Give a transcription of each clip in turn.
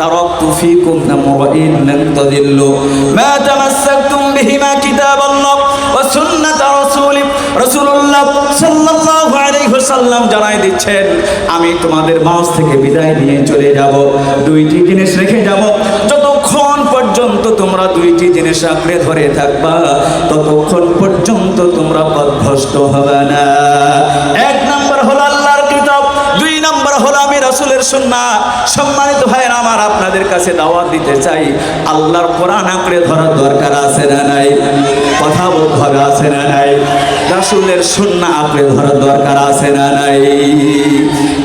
তারাকতু ফীকুম আমরাইন লান তাদিল্লু মা তামাসসাকতুম বিহিমা কিতাবাল্লাহ ওয়া সুন্নাত রাসূলি রাসূলুল্লাহ সাল্লাল্লাহু আলাইহি ওয়াসাল্লাম জানাই দিচ্ছেন, আমি তোমাদের মাঝ থেকে বিদায় নিয়ে চলে যাব, দুইটি জিনিস রেখে যাব। যতক্ষণ পর্যন্ত তোমরা দুইটি জিনিস আঁকড়ে ধরে থাকবা, ততক্ষণ পর্যন্ত তোমরা পথভ্রষ্ট হবে না। এক রাসূলের সুন্নাহ। সম্মানিত ভাইয়েরা, আমার আপনাদের কাছে দাওয়াত দিতে চাই। আল্লাহর কোরআন আঁকড়ে ধরার দরকার আছে না নাই? কথা বলতে হবে আছে না নাই? রাসূলের সুন্নাহ আঁকড়ে ধরার দরকার আছে না নাই?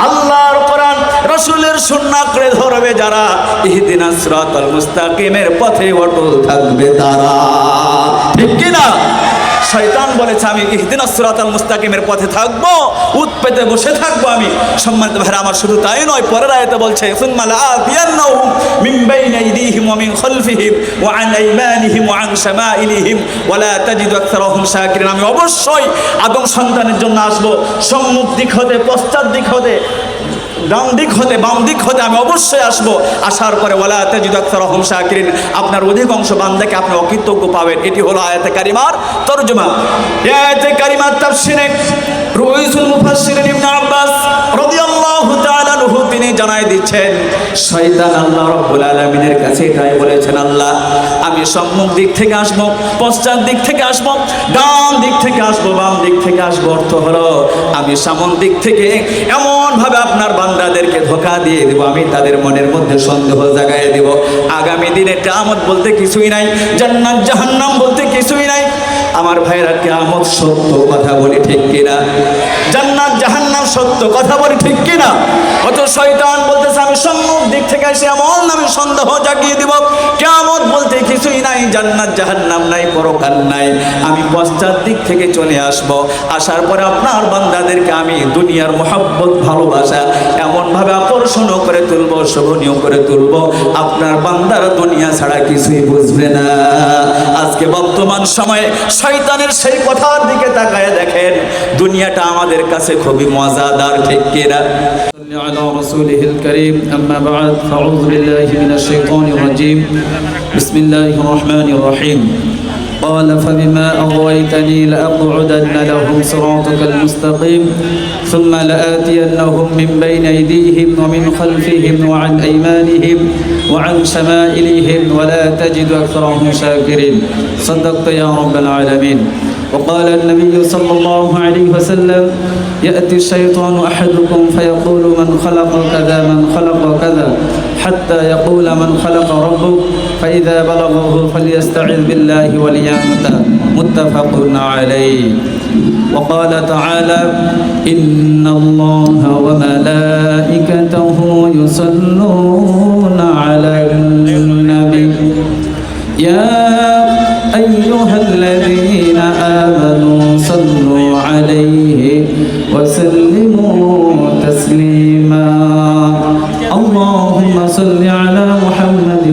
আল্লাহর কোরআন রসুলের সুন্নাহ আঁকড়ে ধরবে যারা? ইহদিনা সিরাতাল মুস্তাকিমের পথে অটল থাকবে তারা। ঠিক কি না শয়তান বলেছে, আমি ইহদিনা সিরাতাল মুস্তাকিমের পথে থাকব উত বসে থাকব আমি। সম্মানিত ভাইরা, আমার শুধু তাই নয়, পরের আয়াতে বলছে মিন বাইনি আইদিহিম ওয়া মিন খালফিহিম ওয়া আন আইমানিহিম ওয়া আন শামাইলিহিম ওয়া লা তাজিদু আকসারাহুম শাকিরিন। আমি অবশ্যই আদম সন্তানের জন্য আসব, সম্মুখ দিক হতে, পশ্চাৎ দিক হতে ডান দিক হতে বাম দিক হতে আমি অবশ্যই আসব। আসার পরে ওলা তেজুদাক্তর রহম শাকিরিন, আপনার অধিকাংশ বান্দাকে আপনি অকৃতজ্ঞ পাবেন। এটি হলো আয়াতে কারিমার তরজমা। আয়াতে কারিমার তাফসিরে রুইসুল মুফাসসিরিন ইবনে আব্বাস রাদিয়াল্লাহু জানাই দিচ্ছেন। শয়তান আল্লাহ রাব্বুল আলামিনের কাছে এটাই বলেছেন, আল্লাহ, আমি সম্মুখ দিক থেকে আসব, পশ্চাৎ দিক থেকে আসব, ডান দিক থেকে আসব, বাম দিক থেকে আসব অর্থ হলো, আমি সামন দিক থেকে এমন ভাবে আপনার বান্দাদেরকে ধোকা দিয়ে দেব, আমি তাদের মনের মধ্যে সন্দেহ জাগায় দেব। আগামী দিনে কামত বলতে কিছুই নাই, জান্নাত, জাহান্নাম বলতে কিছুই নাই। আমার ভাইরা কেয়ামত সত্য কথা বলি ঠিক কিনা? জান্নাত সত্য কথা বলি ঠিক কিনা? অত শয়তান বলতেছে, আমি সম্মুখ দিক থেকে এসে এমন আমি সন্দেহ জাগিয়ে দিব। কেমন বলতে কিছুই নাই, জান্নাত, জাহান্নাম নাই, পরকাল নাই। আমি পশ্চাৎ দিক থেকে চলে আসব। আসার পরে আপনার বান্দাদেরকে আমি দুনিয়ার মহাব্বত, ভালোবাসা এমনভাবে আকর্ষণ করে তুলব শোভনীয় করে তুলব আপনার বান্দার দুনিয়া ছাড়া কিছুই বুঝবে না আজকে বর্তমান সময়ে শয়তানের সেই কথার দিকে তাকায় দেখেন দুনিয়াটা আমাদের কাছে খুবই মজাদার ঠিক কিনা صل على رسوله الكريم أما بعد فأعوذ بالله من الشيطان الرجيم بسم الله الرحمن الرحيم قال فبما أغويتني لأقعدن لهم صراطك المستقيم ثم لآتينهم من بين أيديهم ومن خلفهم وعن أيمانهم وعن شمائلهم ولا تجد أكثرهم شاكرين. صدقت يا رب العالمين. وقال النبي صلى الله عليه وسلم يأتي الشيطان أحدكم فيقول من خلق كذا من خلق كذا حتى يقول من خلق ربك فإذا بلغه فليستعذ بالله وليمت متفق عليه. وقال تعالى إن الله وملائكته يصلون على النبي. يا أيها الذين آمنوا صلوا عليه وسلموا تسليما. اللهم صل على محمد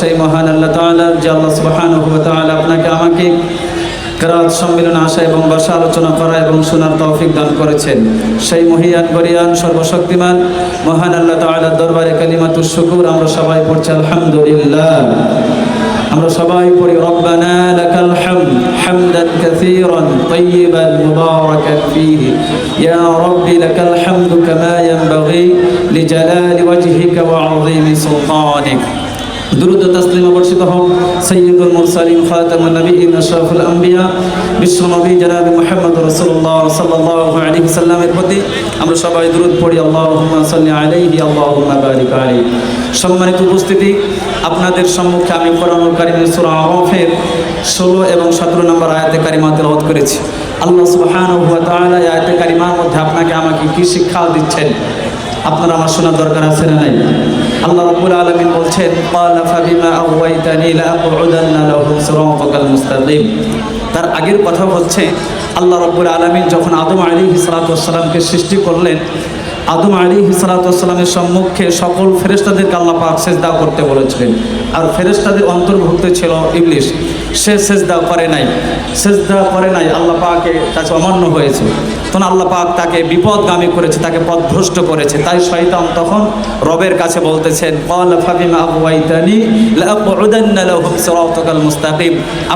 সেই মহান আল্লাহ তালার যে আল্লাহ সুবাহান আপনাকে আমাকে কেরাত সম্মেলন আসা এবং বাসা আলোচনা করা এবং শোনার তৌফিক দান করেছেন। সেই মহিয়ান, বরিয়ান, সর্বশক্তিমান মহান আল্লাহ তালার দরবারে কালিমাতুর শুকুর। আমরা সবাই পড়ছি, আলহামদুলিল্লাহ। আমরা সবাই পড়ি, রব্বানা লাকাল হামদ হামদান কাসীরান তাইয়িবান মুবারাকান ফীহি। ইয়া রাব্বি লাকাল হামদু কামা ইয়ানবাগি লিজালালি ওয়াজহিকা ওয়া আযীমি সুলতানিক। দুরুদ তাসলিমা বর্ষিত হোক সৈয়দুল মুরসালিম খাতামুন নবীন, আশরাফুল আম্বিয়া, বিশ্ব নবী জনাব মুহাম্মদ রাসূলুল্লাহ সাল্লাল্লাহু আলাইহি সাল্লামের প্রতি আমরা সবাই দুরুদ পড়ি, আল্লাহুম্মা সাল্লি আলাইহি, আল্লাহুম্মা বারিক আলাইহি। সম্মানিত উপস্থিতি, আপনাদের সম্মুখে আমি কোরআনুল কারিমের সূরা আরাফের 16 এবং 17 নম্বর আয়াতে কারিমা তেলাওয়াত করেছি। আল্লাহ সুবহানাহু ওয়া তাআলা আয়াতে কারিমার মধ্যে আপনাকে আমাকে কি শিক্ষা দিচ্ছেন? আপনার আমার শোনার দরকার আছে না নাই? আল্লাহ রাব্বুল আলামিন বলছেন, ক্বালা ফাবিমা আওয়াইতানি লাআকউদান্না লাহুম সিরাতাকাল মুস্তাকিম। তার আগের কথা হচ্ছে, আল্লাহ রব্বুল আলামিন যখন আদম আলাইহিস সালাতু ওয়াসসালামকে সৃষ্টি করলেন আদম আলাইহিস সালাতু ওয়াসসালামের সম্মুখে সকল ফেরেশতাদেরকে আল্লাহ পাক সেজদা করতে বলেছিলেন। আর ফেরেস্তাদের অন্তর্ভুক্ত ছিল ইবলিশ। সে সেজদা করে নাই। সেজদা করে নাই, আল্লাহ পাকের কাছে অমান্য হয়েছে। তখন আল্লাহ পাক তাকে বিপদগামী করেছে, তাকে পথভ্রষ্ট করেছে। তাই শয়তান তখন রবের কাছে বলতেছেন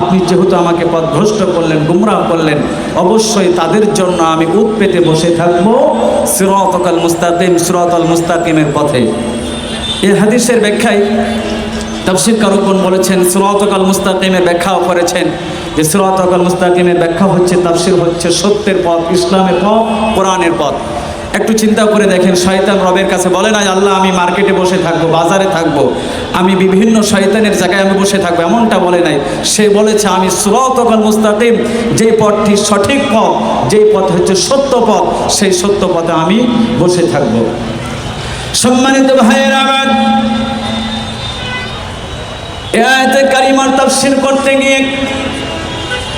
আপনি যেহেতু আমাকে পথভ্রষ্ট করলেন, গুমরাহ করলেন, অবশ্যই তাদের জন্য আমি উত পেতে বসে থাকব সিরাতাকাল মুস্তাকিম সিরাতাল মুস্তাকিমের পথে। এই হাদিসের ব্যাখ্যায় তাফসির কারকগণ বলেছেন সিরাতাল মুস্তাকিমের ব্যাখ্যাও করেছেন। যে সিরাতাল মুস্তাকিমের ব্যাখ্যা হচ্ছে, তাফসির হচ্ছে সত্যের পথ, ইসলামের পথ, কোরআনের পথ। একটু চিন্তা করে দেখেন, শয়তান রবের কাছে বলে না আল্লাহ, আমি মার্কেটে বসে থাকব, বাজারে থাকব, আমি বিভিন্ন শয়তানের জায়গায় আমি বসে থাকব। এমনটা বলে নাই। সে বলেছে, আমি সুরতকাল মুস্তাকিম, যেই পথটি সঠিক পথ, যেই পথ হচ্ছে সত্য পথ, সেই সত্য পথে আমি বসে থাকব। সম্মানিত ভাইয়ের আমার, এ আয়াতে কারিমার তাফসীর করতে গিয়ে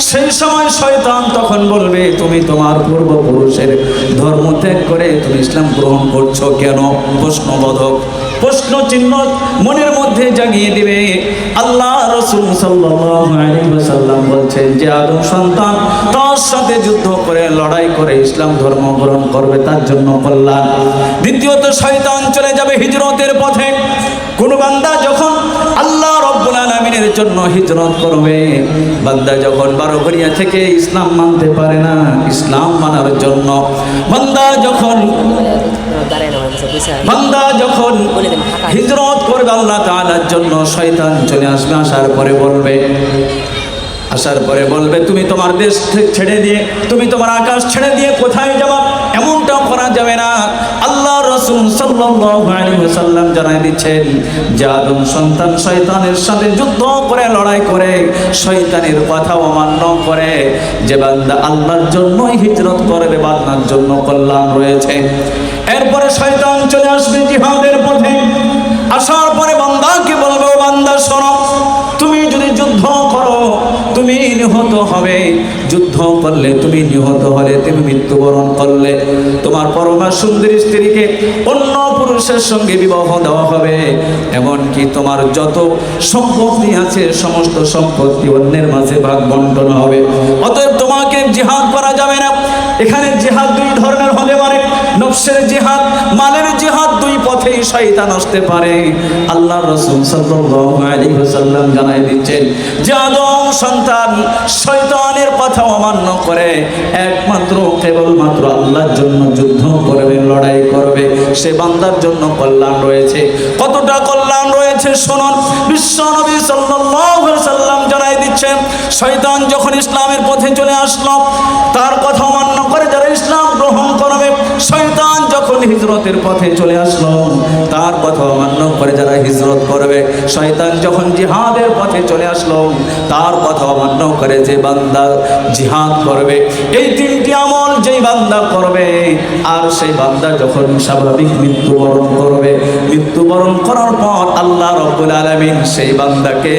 সেই সময় শয়তান তখন বলবে, তুমি তোমার পূর্বপুরুষের ধর্ম ত্যাগ করে তুমি ইসলাম গ্রহণ করছ কেন? প্রশ্নবোধক প্রশ্ন চিহ্ন মনের মধ্যে জাগিয়ে দিবে। আল্লাহ রসুল সাল্লাম বলছেন যে, আদম সন্তান তার সাথে যুদ্ধ করে, লড়াই করে ইসলাম ধর্ম গ্রহণ করবে, তার জন্য কল্যাণ। দ্বিতীয়ত, শয়তান চলে যাবে হিজরতের পথে। কোন বান্দা যখন আলমিনের জন্য হিজরত করবে। বান্দা যখন বারো ঘড়িয়া থেকে ইসলাম মানতে পারে না, ইসলাম মানার জন্য বান্দা যখন বান্দা যখন হিজরত করবে আল্লাহ তাআলার জন্য, শয়তান চলে আসবে, আসার পরে বলবে, আসার পরে বলবে, তুমি তোমার দেশ ছেড়ে দিয়ে, তুমি তোমার আকাশ ছেড়ে দিয়ে কোথায় যাবা? এমনটাও করা যাবে না। রসুল সাল্লাল্লাহু আলাইহি ওয়াসাল্লাম জানাই দিচ্ছেন, যে আদম সন্তান শয়তানের সাথে যুদ্ধ করে, লড়াই করে, শয়তানের কথা অমান্য করে। যে বান্দা আল্লাহর জন্যই হিজরত করবে, বান্দার জন্য কল্যাণ রয়েছে। এরপরে শয়তান চলে আসবে জিহাদের পথে। আসার পরে বান্দাকে নিহত হবে। যুদ্ধ করলে, তুমি নিহত হলে, তুমি মৃত্যুবরণ করলে। তোমার পরমা সুন্দরী স্ত্রীকে অন্য পুরুষের সঙ্গে বিবাহ দেওয়া হবে। এমনকি তোমার যত সম্পত্তি আছে, সমস্ত সম্পত্তি অন্যের মাঝে ভাগ বন্টন হবে। অতএব তোমাকে জিহাদ করা যাবে না। এখানে জিহাদ দুই ধরনের হতে পারে। নফসের জিহাদ, মালের জিহাদ দুই পথেই শয়তান আসতে পারে। আল্লাহ রসুল ওয়াসাল্লাম জানাই দিচ্ছেন, যে আদম সন্তান শয়তানের কথা অমান্য করে, একমাত্র, কেবলমাত্র আল্লাহর জন্য যুদ্ধ করবে, লড়াই করবে, সে বান্দার জন্য কল্যাণ রয়েছে। কতটা কল্যাণ রয়েছে শুনুন, বিশ্ব নবী সাল্লাল্লাহু আলাইহি সাল্লাম জানাই দিচ্ছেন, শয়তান যখন ইসলামের পথে চলে আসলো, তার কথা অমান্য করে যারা ইসলাম গ্রহণ করবে শয়তান যখন হিজরতের পথে চলে আসলো, তার কথা অমান্য করে যারা হিজরত করবে, শয়তান যখন জিহাদের পথে চলে আসলো, তার কথা অমান্য করে যে বান্দা জিহাদ করবে, এই তিনটি আমল যেই বান্দা করবে, আর সেই বান্দা যখন স্বাভাবিক মৃত্যুবরণ করবে, মৃত্যুবরণ করার পর আল্লাহ রব্বুল আলামিন সেই বান্দাকে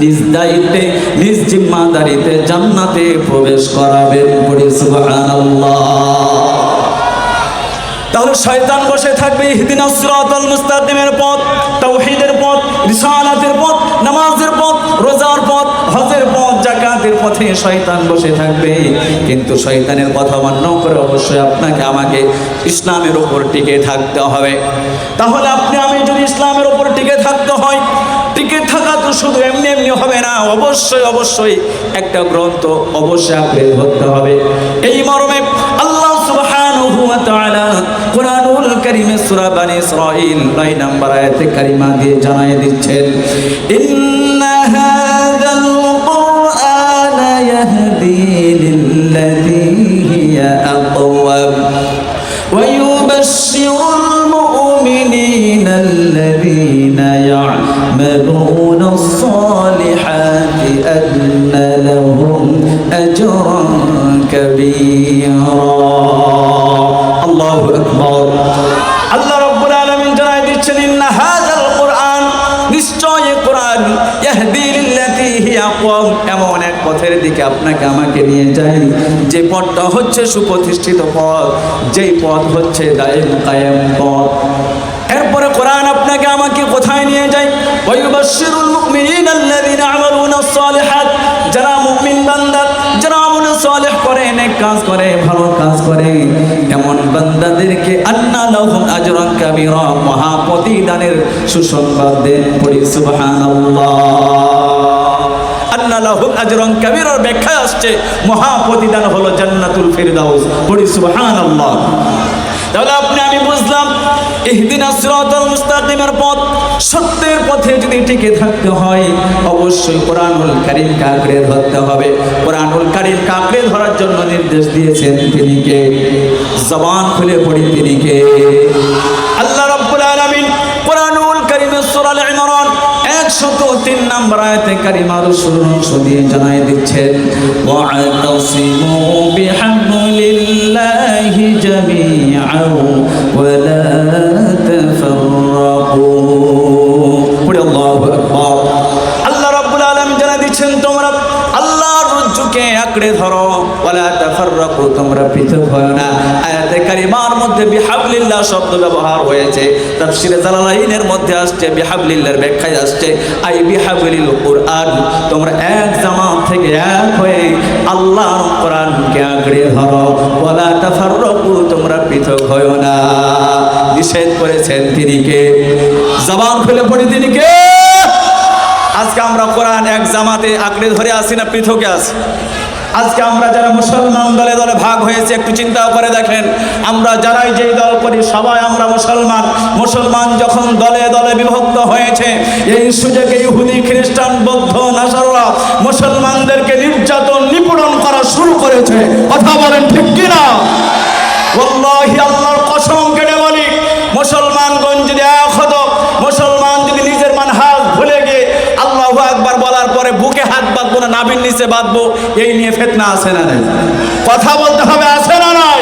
নিজ দায়িত্বে, নিজ জিম্মাদারিতে জান্নাতে প্রবেশ করাবেন পড়ি, সুবহানাল্লাহ। তাহলে শয়তান বসে থাকবে হিদিন আসরাতাল মুস্তাকিমের পথ, তাওহীদের পথ, রিসালাতের পথ, নামাজের পথ, রোজার পথ, হজের পথ জাকাতের পথে শয়তান বসে থাকবে। কিন্তু শয়তানের কথা মান্য করে অবশ্যই আপনাকে আমাকে ইসলামের ওপর টিকে থাকতে হবে। তাহলে আপনি, আমি যদি ইসলামের ওপর টিকে থাকতে হয়, টিকে থাকা তো শুধু এমনি এমনি হবে না, অবশ্যই অবশ্যই একটা গ্রন্থ অবশ্যই আপনি ধরতে হবে। এই মর্মে সূরা বানী ইসরাঈল 9 নম্বর আয়াতে কারিমা দিয়ে জানায় দিচ্ছেন, ইন্না হাযাল কুরআন ইয়াহদি লিল্লাযী হিয়া আকওয়াম দিকে আপনাকে আমাকে নিয়ে যায় যে পথটা হচ্ছে সুপ্রতিষ্ঠিত পথ, যেই পথ হচ্ছে কায়েম পথ। এরপরে কোরআন আপনাকে আমাকে কোথায় নিয়ে যায়? ওয়ায়ুবাশশিরুল মুমিনিনা আল্লাযীনা সালিহাত। যারা মুমিন বান্দা, যারা আমল সালেহ করে, নেক কাজ করে, ভালো কাজ করে, এমন বান্দাদেরকে আন্না লাহুম আজরান কাবীরা মহা প্রতিদানের সুসংবাদ দেন পড়ি, সুবহানাল্লাহ। ব্যাখ্যা আসছে মহা প্রতিদান হলো জান্নাতুল তাহলে আপনি, আমি বুঝলাম মুস্তাকিমের পথ, সত্যের পথে যদি টিকে থাকতে হয়, অবশ্যই কোরআনুল কাকড়ে ধরতে হবে। কোরআনুল কাকড়ে ধরার জন্য নির্দেশ দিয়েছেন তিনি কে? জবান খুলে পড়ি তিনি কে? আল্লাহ রাব্বুল আলামিন কোরআনুল কারীমের সূরা আল ইমরান একশত তিন নম্বর আয়াতে কারিমার অংশ দিয়ে জানাই দিচ্ছেন ওয়া'তাসিমু বিহাবলিল্লাহি জামিআন ওয়া লা তাফাররাকু। পড়ে আল্লাহু আকবার। আল্লাহ রাব্বুল আলামিন জানাই দিচ্ছেন, তোমরা আল্লাহর রজ্জুকে আঁকড়ে ধরো তোমরা পৃথক হয় না। আয়াতে কারিমার মধ্যে বিহাবলিল্লাহ শব্দ ব্যবহার হয়েছে। তাফসিরে জালালাইনের মধ্যে আসছে, বিহাবলিল্লাহর ব্যাখ্যায় আসছে, আই বিহাবলিল তোমরা এক জামাত থেকে এক হয়ে ধরো। ওয়ালা তোমরা পৃথক হয় না। নিষেধ করেছেন তিনি কে? জবান খুলে পড়ি তিনি কে? আজকে আমরা কোরআন এক জামাতে আঁকড়ে ধরে আসি না পৃথকে আসি? আজকে আমরা যারা মুসলমান দলে দলে ভাগ হয়েছে, একটু চিন্তা করে দেখেন। আমরা যারাই যেই দল করি, সবাই আমরা মুসলমান। মুসলমান যখন দলে দলে বিভক্ত হয়েছে, এই সুযোগে ইহুদি, খ্রিস্টান, বৌদ্ধ, নাসাররা মুসলমানদেরকে নির্যাতন, নিপীড়ন করা শুরু করেছে। কথা বলেন ঠিক কিনা? আল্লাহর কসম কেটে বলি মুসলমানগঞ্জ যদি এক হতো মুসলমান যদি নিজের মানহাজ ভুলে গিয়ে আল্লাহু আকবার বলার পরে বুকে হাত বাঁধবো না নাবির নিচে বাঁধবো, এই নিয়ে ফেতনা আছে না নাই? কথা বলতে হবে আছে না নাই?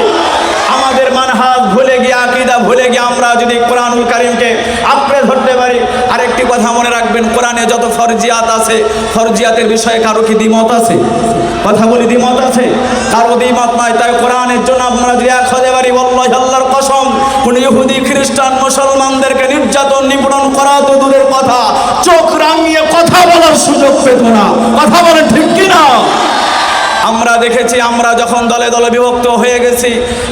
আমাদের মানহাজ ভুলে গিয়ে, আকিদা ভুলে গিয়ে আমরা যদি কোরআনুল কারিমকে আঁকড়ে ধরতে পারি, আরেকটি কথা মনে রাখবেন, কোরআনে যত ফরজিয়াত আছে, ফরজিয়াতের বিষয়ে কারও কি দ্বিমত আছে? কথা বলি, দ্বিমত আছে? কারও দ্বিমত নয় তাই কোরআনের জন্য আমরা যদি এক হতে পারি বল্লাহ আল্লাহর কসম কোন ইহুদি, খ্রিস্টান, মুসলমানদেরকে নির্যাতন, নিপীড়ন করা তো দূরের কথা। চোখ রাঙিয়ে কথা বলার সুযোগ পেত না। কথা বলেন ঠিক কিনা? আমরা দেখেছি, আমরা যখন দলে দলে বিভক্ত হয়ে গেছি,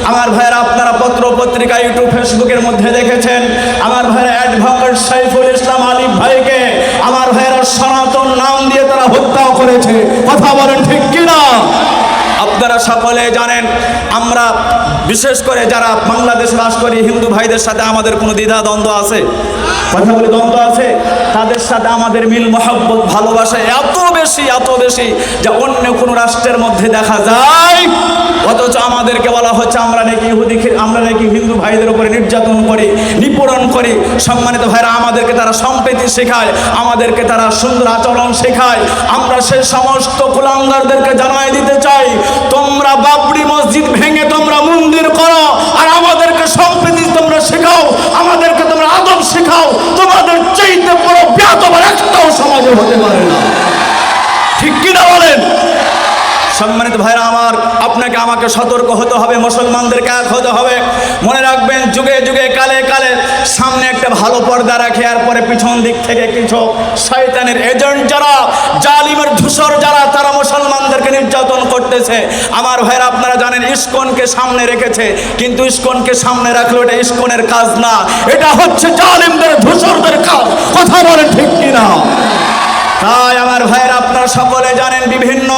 আমার ভাইয়েরা আপনারা পত্র পত্রিকা, ইউটিউব, ফেসবুকের মধ্যে দেখেছেন, আমার ভাইয়েরা অ্যাডভোকেট সাইফুল ইসলাম আলিফ ভাইকে, আমার ভাইয়েরা সনাতন নাম দিয়ে তারা হত্যাও করেছে। কথা বলেন ঠিক কিনা? আপনারা সকলে জানেন, আমরা বিশেষ করে যারা বাংলাদেশ বাস করি, হিন্দু ভাইদের সাথে আমাদের কোনো দ্বিধা দ্বন্দ্ব আছে? কথা বলি দ্বন্দ্ব আছে। তাদের সাথে আমাদের মিল, মহব্বত, ভালোবাসা এত বেশি এত বেশি যে অন্য কোনো রাষ্ট্রের মধ্যে দেখা যায়। অথচ আমাদেরকে বলা হচ্ছে, আমরা নাকি ইহুদি আমরা নাকি হিন্দু ভাইদের উপরে নির্যাতন করি, নিপীড়ন করি। সম্মানিত ভাইরা, আমাদেরকে তারা সম্প্রীতি শেখায়, আমাদেরকে তারা সুন্দর আচরণ শেখায়। আমরা সেই সমস্ত কুলাঙ্গারদেরকে জানাই দিতে চাই, তোমরা বাবরি মসজিদ ভেঙে তোমরা মন্দির করো আর আমাদেরকে সম্প্রীতি তোমরা শেখাও আমাদেরকে তোমরা আদব শেখাও তোমাদের চাইতে বড় ব্যাতবার একটাও সমাজে হতে পারে না ঠিক কিনা বলেন সম্মানিত ভাইরা আমার আপনাকে আমাকে সতর্ক হতে হবে মুসলমানদেরকে এক হতে হবে মনে রাখবেন যুগে যুগে কালে কালে সামনে একটা ভালো পর্দা রাখে আর পরে পিছন দিক থেকে কিছু শয়তানের এজেন্ট যারা জালিমের ধূসর যারা তারা মুসলমানদেরকে নির্যাতন করতেছে ভাইরা, আপনারা জানেন ইস্কনকে সামনে রেখেছে, কিন্তু ইস্কনকে সামনে রাখল এটা ইস্কনের কাজ না। এটা হচ্ছে জালিমদের, ধূসরদের কাজ। কথা বলেন ঠিক কিনা? তাই আমার ভাইয়ের আপনারা সকলে জানেন বিভিন্ন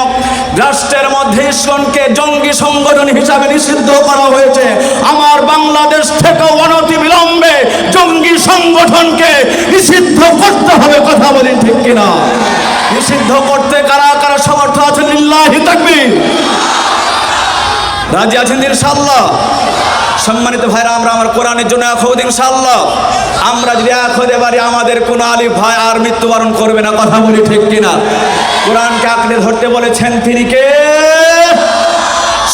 রাষ্ট্রের মধ্যে ইস্কনকে জঙ্গি সংগঠন হিসাবে নিষিদ্ধ করা হয়েছে। আমার বাংলাদেশ থেকে অনতি বিলম্বে জঙ্গি সংগঠনকে নিষিদ্ধ করতে হবে, কথা বলেন ঠিক কিনা? নিষিদ্ধ করতে কারা কারা সমর্থ আছেন? লিল্লাহি তাকবীর। রাজি আছেন ইনশাআল্লাহ? সম্মানিত ভাইরা, আমরা আমার কোরআনের জন্য এক হব ইনশাআল্লাহ। আমরা যদি এক হতে পারি, আমাদের কোন আলী ভাই আর মৃত্যুবরণ করবে না, কথা বলি ঠিক কিনা? কোরআনকে আঁকড়ে ধরতে বলেছেন তিনি কে?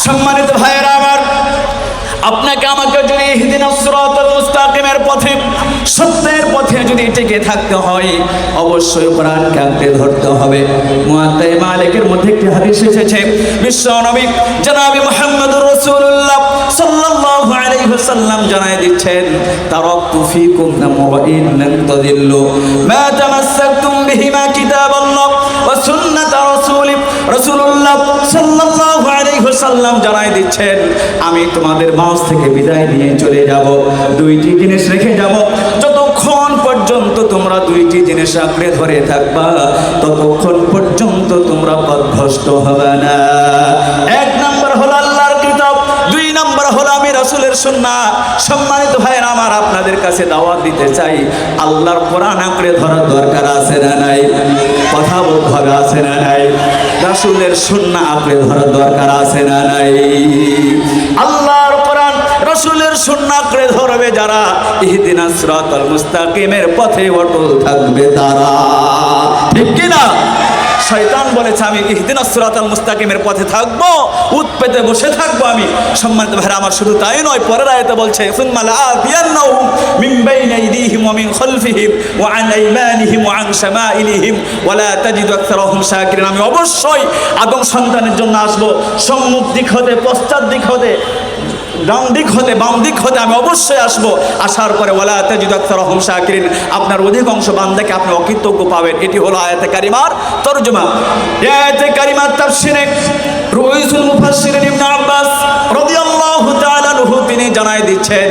সম্মানিত ভাইয়েরা আমার, আপনাকে আমাকে যদি হিদিন মুস্তাকিমের পথে সত্যের পথে যদি টিকে থাকতে হয়, অবশ্যই কোরআনকে আঁকড়ে ধরতে হবে। মুয়াত্তায়ে মালিকের মধ্যে একটি হাদিস এসেছে, বিশ্ব নবী জনাবি মুহাম্মদুর রাসূলুল্লাহ সাল্লাল্লাহু আলাইহি ওয়াসাল্লাম জানায় দিচ্ছেন, তারাকতু ফীকুম আমরাইন লান তাদিল্লু মা তামাসসাকতুম বিহিমা কিতাবাল্লাহ ওয়া সুন্নাত আলাইহি জানাই দিচ্ছেন, আমি তোমাদের মাঝ থেকে বিদায় নিয়ে চলে যাব। দুইটি জিনিস রেখে যাব। যতক্ষণ পর্যন্ত তোমরা দুইটি জিনিস আঁকড়ে ধরে থাকবা, ততক্ষণ পর্যন্ত তোমরা পথভ্রষ্ট হবে না। এক নম্বর হলো আল্লাহর কিতাব, দুই নম্বর হলো আমি রাসূলের সুন্নাহ। সম্মানিত ভাইয়েরা, আমার আপনাদের কাছে দাওয়াত দিতে চাই, আল্লাহর কোরআন আঁকড়ে ধরার দরকার আছে না নাই? কথা বলতে হবে আছে না নাই? রাসুলের শূন্য আঁকড়ে ধরার দরকার আছে না নাই? আল্লাহর কোরআন রসুলের শূন্য আঁকড়ে ধরবে যারা। ইহদিনা আশ্রত মুস্তাকিমের পথে অটল থাকবে তারা। ঠিক কি না শয়তান বলেছে, আমি ইহদিনা সুরাতাল মুস্তাকিমের পথে থাকব, উৎপেতে বসে থাকব আমি। সম্মানিত ভাইরা, আমার শুধু তাই নয়, পরের আয়াতে বলছে আমি অবশ্যই আদম সন্তানের জন্য আসব, সম্মুখ দিক হতে, পশ্চাৎ দিক হতে ডান দিক হতে বাম দিক হতে আমি অবশ্যই আসব। আসার পরে ওলা তেজিদ আক্তার রহম শাকিরিন। আপনার অধিকাংশ বান্দাকে আপনি অকৃতজ্ঞ পাবেন। এটি হলো আয়াতে কারিমার তরজমা। আয়াতে কারিমার তাফসিরে রুইসুল মুফাসসিরিন ইবনে আব্বাস রাদিয়াল্লাহু তাআলা আনহু তিনি জানাই দিচ্ছেন।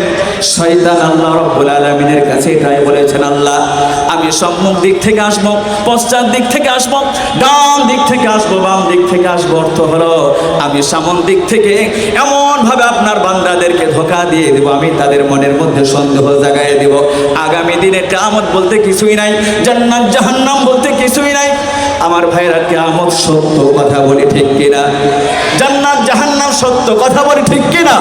শয়তান আল্লাহ রাব্বুল আলামিনের কাছে এটাই বলেছেন, আল্লাহ, আমি সম্মুখ দিক থেকে আসব, পশ্চাৎ দিক থেকে আসব, ডান দিক থেকে আসব, বাম দিক থেকে আসব অর্থ হলো, আমি সামন দিক থেকে এমন ভাবে আপনার বান্দাদেরকে ধোকা দিয়ে দেব, আমি তাদের মনের মধ্যে সন্দেহ জাগায় দেব। আগামী দিনে কিয়ামত বলতে কিছুই নাই, জান্নাত জাহান্নাম বলতে কিছুই নাই। আমার ভাইরা কিয়ামত সত্য কথা বলি ঠিক কিনা? জান্নাত জাহান্নাম সত্য কথা বলি ঠিক কিনা?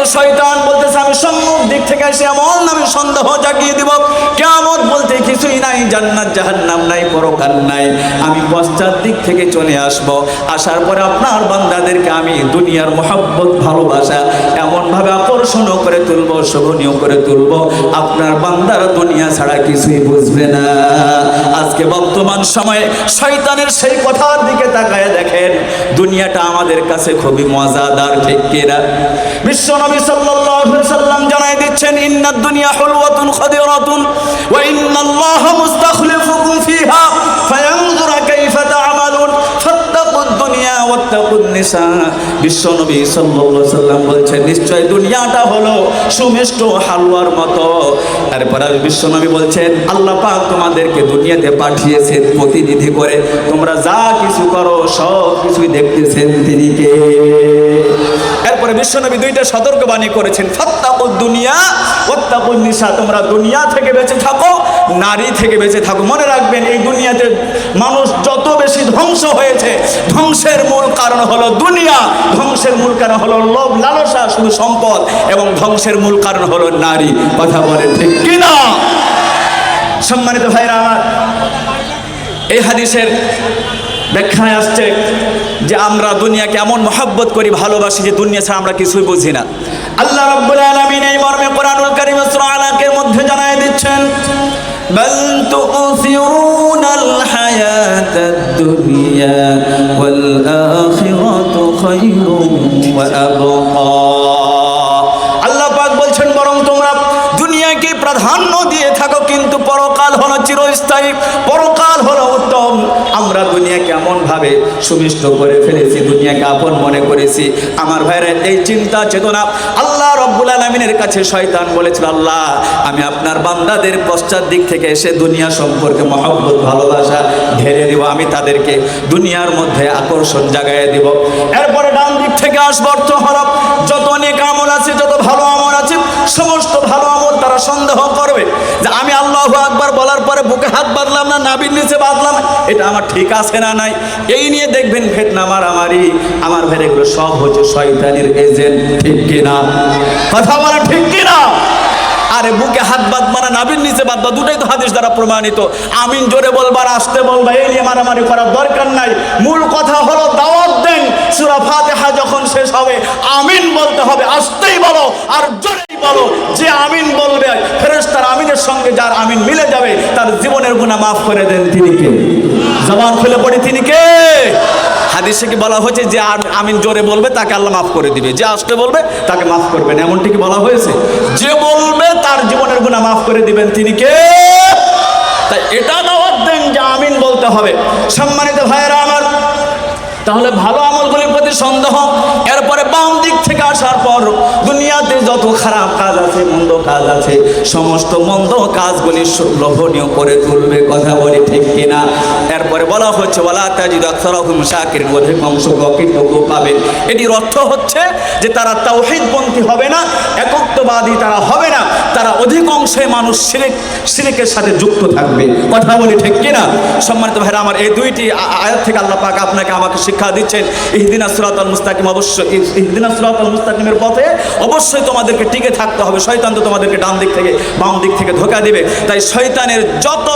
অত শয়তান বলতেছে, আমি সম্মুখ দিক থেকে এসে এমন আমি সন্দেহ জাগিয়ে দিব। কিয়ামত বলতে কিছুই নাই, জান্নাত, জাহান্নাম নাই, পরকাল নাই। আমি পশ্চাৎ দিক থেকে চলে আসব। আসার পরে আপনার বান্দাদেরকে আমি দুনিয়ার মহাব্বত, ভালোবাসা এমনভাবে আকর্ষণ করে তুলব, শোভনীয় করে তুলব। আপনার বান্দারা দুনিয়া ছাড়া কিছুই বুঝবে না। আজকে বর্তমান সময়ে শয়তানের সেই কথার দিকে তাকায় দেখেন, দুনিয়াটা আমাদের কাছে খুবই মজাদার, ঠিক কিনা? বিশ্বনবী সাল্লাল্লাহু আলাইহি সাল্লাম জানাই দিচ্ছেন, ইন্নাদ দুনিয়া হুলওয়াতুন খাদিরাতুন ওয়া ইন্নাল্লাহা মুস্তাখলিফুকুম ফিহা ফায়ানজুরা কাইফা তা'মালুন ফাত্তাকুদ দুনিয়া ওয়াত্তাকুন নিসা। বিশ্বনবী সাল্লাল্লাহু সাল্লাম বলছেন, নিশ্চয় দুনিয়াটা হলো সুমিষ্ট হালুয়ার মতো। তারপর আর বিশ্বনবী বলছেন, আল্লাহ পাক তোমাদেরকে দুনিয়াতে পাঠিয়েছেন প্রতিনিধি করে। তোমরা যা কিছু করো, সব কিছুই দেখতেছেন তিনি কে এরপরে বিশ্বনবী দুইটা সতর্কবাণী করেছেন, ফাত্তাকুদ দুনিয়া ওয়াত্তাকুন নিসা, তোমরা দুনিয়া থেকে বেঁচে থাকো, নারী থেকে বেঁচে থাকো। মনে রাখবেন, এই দুনিয়াতে মানুষ যত বেশি ধ্বংস হয়েছে, ধ্বংসের মূল কারণ হলো দুনিয়া, ধ্বংসের মূল কারণ হলো লোভ, লালসা, শুধু সম্পদ, এবং ধ্বংসের মূল কারণ হলো নারী। কথা বলে ঠিক কিনা? সম্মানিত ভাইরা আমার, এই হাদিসের ব্যাখ্যায় আসছে যে আমরা দুনিয়াকে এমন মহাব্বত করি ভালোবাসি যে দুনিয়া ছাড়া আমরা কিছুই বুঝি না আল্লাহ রাব্বুল আলামিন এই মর্মে কোরআনুল কারীম সূরা আলাকের মধ্যে জানায় দিচ্ছেন بل تؤثرون الحياة الدنيا والآخرة خير وأبقى আল্লাহ পাক বলছেন বরং তোমরা দুনিয়াকে প্রাধান্য দিয়ে চিরস্থায়ী পরকাল হলো উত্তম আমরা এমন ভাবে সুমিষ্ট করে ফেলেছি, দুনিয়াকে আপন মনে করেছি। আমার ভাইরা এই চিন্তা চেতনা আল্লাহ রব্বুল আলমিনের কাছে শয়তান বলেছিল, আল্লাহ, আমি আপনার বান্দাদের পশ্চাৎ দিক থেকে এসে দুনিয়া সম্পর্কে মহব্বত, ভালোবাসা ঢেলে দিব। আমি তাদেরকে দুনিয়ার মধ্যে আকর্ষণ জাগায় দিব। এরপরে ডান দিক থেকে আসব অর্থ হলো যত অনেক আমল আছে, যত ভালো আমল আছে, সমস্ত ভালো আমল তারা সন্দেহ করবে। যে আমি আল্লাহ আকবার বলার পরে বুকে হাত বাঁধলাম না নাবির নিচে বাঁধলাম এটা আমার ঠিক আছে না নাই? এই নিয়ে দেখবেন ফেতনা মারামারি। আমার ভেরে এগুলো সব হচ্ছে শয়তানির এজেন্ট ঠিক কিনা? কথা বলা ঠিক কিনা? আরে বুকে হাত বাদ মারা নাবির নিচে বাদ বা দুটাই তো হাদিস দ্বারা প্রমাণিত। আমিন জোরে বলবার, আসতে বলবা, এই নিয়ে মারামারি করার দরকার নাই। মূল কথা হলো দাওয়াত দেন। সুরা ফাতিহা যখন শেষ হবে, আমিন বলতে হবে, আসতেই বলো, আর জোরেই বলো, যে আমিন বলবে, ফেরেশতার আমিনের সঙ্গে যার আমিন মিলে যাবে, তার জীবনের গুনাহ মাফ করে দেন তিনি কে? জবান খুলে পড়ি তিনি কে? হাদিসে কি বলা হয়েছে যে আম- আমিন জোরে বলবে, তাকে আল্লাহ মাফ করে দিবে। যে আসতে বলবে, তাকে মাফ করবেন এমনটি কি বলা হয়েছে? যে বলবে, তার জীবনের গুণা মাফ করে দিবেন। তিনি কে? তাই এটা দাওয়াত দেন যে আমিন বলতে হবে। সম্মানিত ভাইয়েরা আমার, তাহলে ভালো আমলগুলির প্রতি সন্দেহ, এরপরে বাম দিক থেকে আসার পর দুনিয়াতে যত খারাপ কাজ আছে, মন্দ কাজ আছে, সমস্ত মন্দ কাজগুলি লোভনীয় করে তুলবে, কথা বলি ঠিক কিনা? এরপরে বলা হচ্ছে বলা তাজিদ আক্তারহুম শাকির অধিক অংশ গকিটুকু পাবেন এটির অর্থ হচ্ছে যে তারা তাওহিদপন্থী হবে না, একত্ববাদী তারা হবে না, তারা অধিকাংশে মানুষ সিরিক সিরিকের সাথে যুক্ত থাকবে। কথা বলি ঠিক কিনা? সম্মানিত ভাইরা, আমার এই দুইটি আয়াত থেকে আল্লাহ পাক আপনাকে আমাকে শিক্ষা দিচ্ছেন ইহদিনা সুরাতাল মুস্তাকিম, অবশ্যই ইহদিনা সুরাতাল মুস্তাকিমের পথে অবশ্যই তোমাদেরকে টিকে থাকতে হবে। শয়তান তো তোমাদেরকে ডান দিক থেকে, বাম দিক থেকে ধোকা দিবে। তাই শয়তানের যত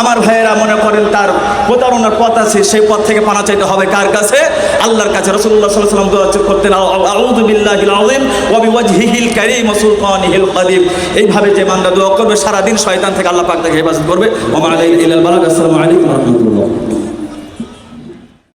আমার ভাইয়েরা মনে করেন তার প্রতারণার পথ আছে, সেই পথ থেকে পানা চাইতে হবে। কার কাছে? আল্লাহর কাছে। রসুল্লাহ সাল্লাহ সাল্লাম দোয়া করতেন আউযু বিল্লাহিল আযীম ওয়া বিওয়াজহিহিল কারীম সুলতানিহিল কাদিম এইভাবে যে বান্দা দোয়া করবে সারা দিন শয়তান থেকে আল্লাহ পাক তাকে হেফাজত করবে। ওয়া মা আলাইহিল ইলাল বালাগ। আসসালামু আলাইকুম ওয়া রাহমাতুল্লাহ।